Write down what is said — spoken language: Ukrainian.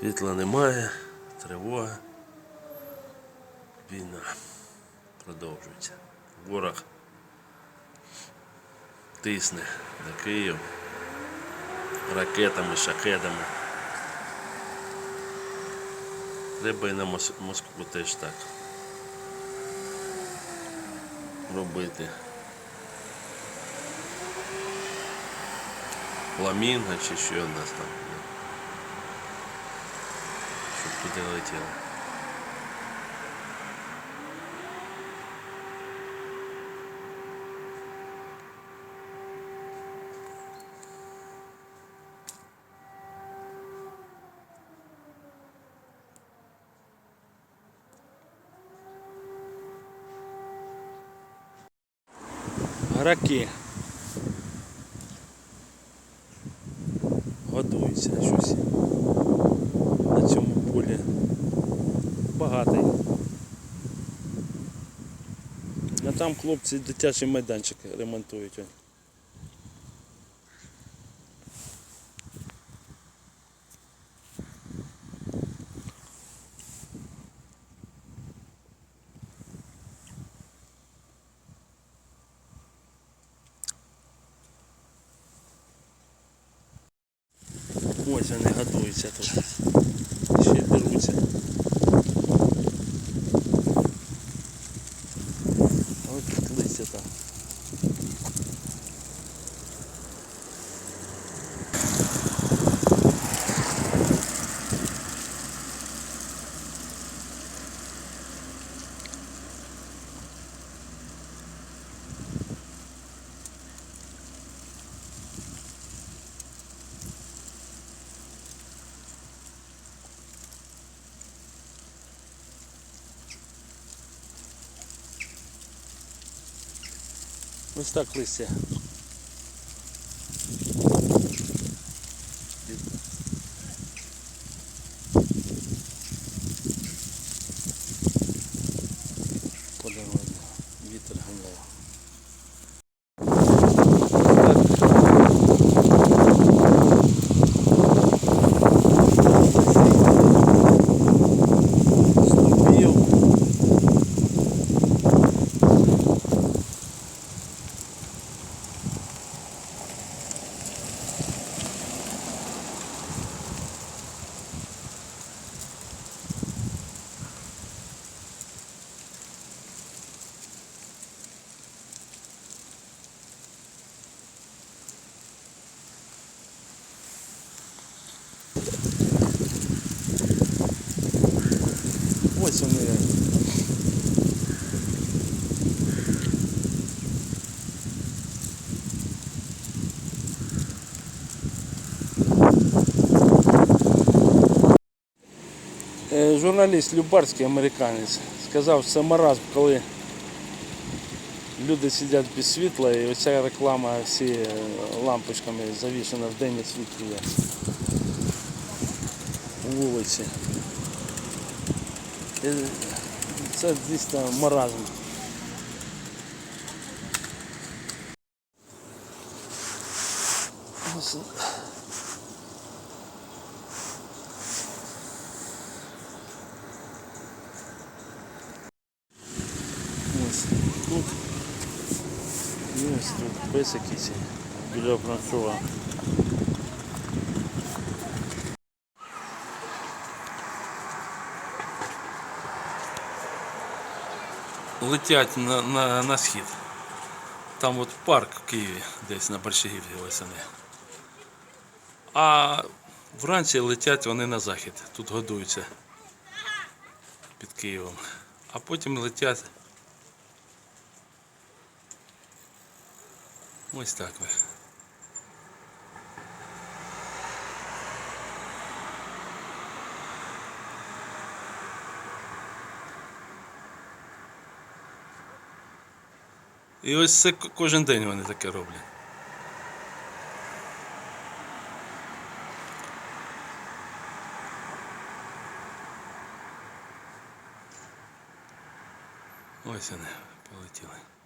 Світла немає, тривога. Війна продовжується. Ворог тисне на Київ ракетами, шахедами. Треба і на Мос- Москву теж так робити. Фламінго чи що у нас там. куди летіло. Раки готуються щось. Там хлопці дитячий майданчик ремонтують. он. Ось вони годуються тут. Ще беруться. Ось тут листя там. Ось так листя. Журналіст Любарський, американець, сказав, що це маразм, коли люди сидять без світла і оця реклама всі е, лампочками завішена в день освітлює вулиці. Е, Це дійсно маразм. Ось. Ось тут. І ось тут пес якийсь біля Францова. летять на, на, на схід. Там от парк в Києві, десь на Борщагівці ось вони. А вранці летять вони на захід. Тут годуються під Києвом. А потім летять. Ось так. ви. І ось це кожен день вони таке роблять. Ось вони полетіли.